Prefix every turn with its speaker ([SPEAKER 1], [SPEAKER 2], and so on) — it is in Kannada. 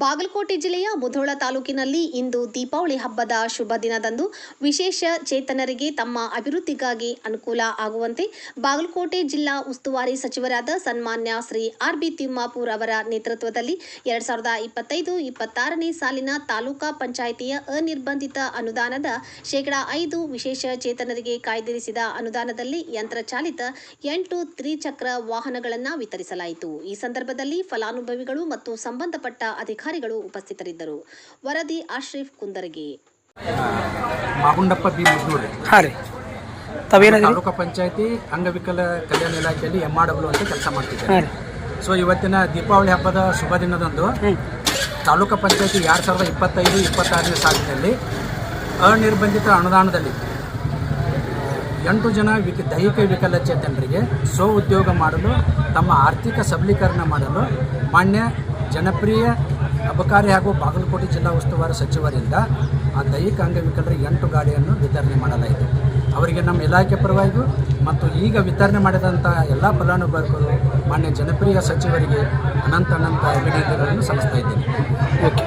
[SPEAKER 1] ಬಾಗಲಕೋಟೆ ಜಿಲ್ಲೆಯ ಮುಧೋಳ ತಾಲೂಕಿನಲ್ಲಿ ಇಂದು ದೀಪಾವಳಿ ಹಬ್ಬದ ಶುಭ ದಿನದಂದು ವಿಶೇಷ ಚೇತನರಿಗೆ ತಮ್ಮ ಅಭಿವೃದ್ಧಿಗಾಗಿ ಅನುಕೂಲ ಆಗುವಂತೆ ಬಾಗಲಕೋಟೆ ಜಿಲ್ಲಾ ಉಸ್ತುವಾರಿ ಸಚಿವರಾದ ಸನ್ಮಾನ್ಯ ಶ್ರೀ ಆರ್ ಬಿ ತಿಮ್ಮಾಪುರ್ ಅವರ ನೇತೃತ್ವದಲ್ಲಿ ಎರಡ್ ಸಾವಿರದ ಇಪ್ಪತ್ತೈದು ಇಪ್ಪತ್ತಾರನೇ ಸಾಲಿನ ತಾಲೂಕಾ ಪಂಚಾಯಿತಿಯ ಅನಿರ್ಬಂಧಿತ ಅನುದಾನದ ಶೇಕಡಾ ಐದು ವಿಶೇಷ ಚೇತನರಿಗೆ ಕಾಯ್ದಿರಿಸಿದ ಅನುದಾನದಲ್ಲಿ ಯಂತ್ರಚಾಲಿತ ಎಂಟು ತ್ರಿಚಕ್ರ ವಾಹನಗಳನ್ನು ವಿತರಿಸಲಾಯಿತು. ಈ ಸಂದರ್ಭದಲ್ಲಿ ಫಲಾನುಭವಿಗಳು ಮತ್ತು ಸಂಬಂಧಪಟ್ಟ ಅಧಿಕಾರಿಗಳು ಉಪಸ್ಥಿತರಿದ್ದರು. ವರದಿ ಆಶ್ರೀಫ್ ಕುಂದರಗಿ.
[SPEAKER 2] ಮಾಗುಂಡಪ್ಪ ಬಿ ಮುದ್ದೂರು.
[SPEAKER 3] ಹಾಂ ರೀ. ತಾವೇನದ್ರಿ?
[SPEAKER 2] ತಾಲೂಕು ಪಂಚಾಯತಿ ಅಂಗವಿಕಲ ಕಲ್ಯಾಣ ಇಲಾಖೆಯಲ್ಲಿ ಎಂ ಆರ್ ಅಂತ ಕೆಲಸ ಮಾಡ್ತಿದ್ದಾರೆ. ಸೊ ಇವತ್ತಿನ ದೀಪಾವಳಿ ಹಬ್ಬದ ಶುಭ ದಿನದಂದು
[SPEAKER 3] ತಾಲೂಕ
[SPEAKER 2] ತಾಲೂಕು ಪಂಚಾಯತಿ ಎರಡು ಸಾವಿರದ ಇಪ್ಪತ್ತೈದು ಇಪ್ಪತ್ತಾರನೇ ಸಾಲಿನಲ್ಲಿ ಅನಿರ್ಬಂಧಿತ ಅನುದಾನದಲ್ಲಿ ಎಂಟು ಜನ ವಿಕ ದೈಹಿಕ ವಿಕಲಚೇತನರಿಗೆ ಸ್ವ ಉದ್ಯೋಗ ಮಾಡಲು ತಮ್ಮ ಆರ್ಥಿಕ ಸಬಲೀಕರಣ ಮಾಡಲು ಮಾನ್ಯ ಜನಪ್ರಿಯ ಅಬಕಾರಿ ಹಾಗೂ ಬಾಗಲಕೋಟೆ ಜಿಲ್ಲಾ ಉಸ್ತುವಾರಿ ಸಚಿವರಿಂದ ಆ ದೈಹಿಕ ಅಂಗವಿಕಲರಿಗೆ ಎಂಟು ಗಾಡಿಯನ್ನು ವಿತರಣೆ ಮಾಡಲಾಯಿತು. ಅವರಿಗೆ ನಮ್ಮ ಇಲಾಖೆ ಪರವಾಗಿಯೂ ಮತ್ತು ಈಗ ವಿತರಣೆ ಮಾಡಿದಂಥ ಎಲ್ಲ ಫಲಾನುಭವಿಗಳು, ಮಾನ್ಯ ಜನಪ್ರಿಯ ಸಚಿವರಿಗೆ ಅನಂತ ಅನಂತ ಅಭಿನಂದನೆಗಳನ್ನು ಸಲ್ಲಿಸ್ತಾ ಇದ್ದೇನೆ.
[SPEAKER 3] ಓಕೆ.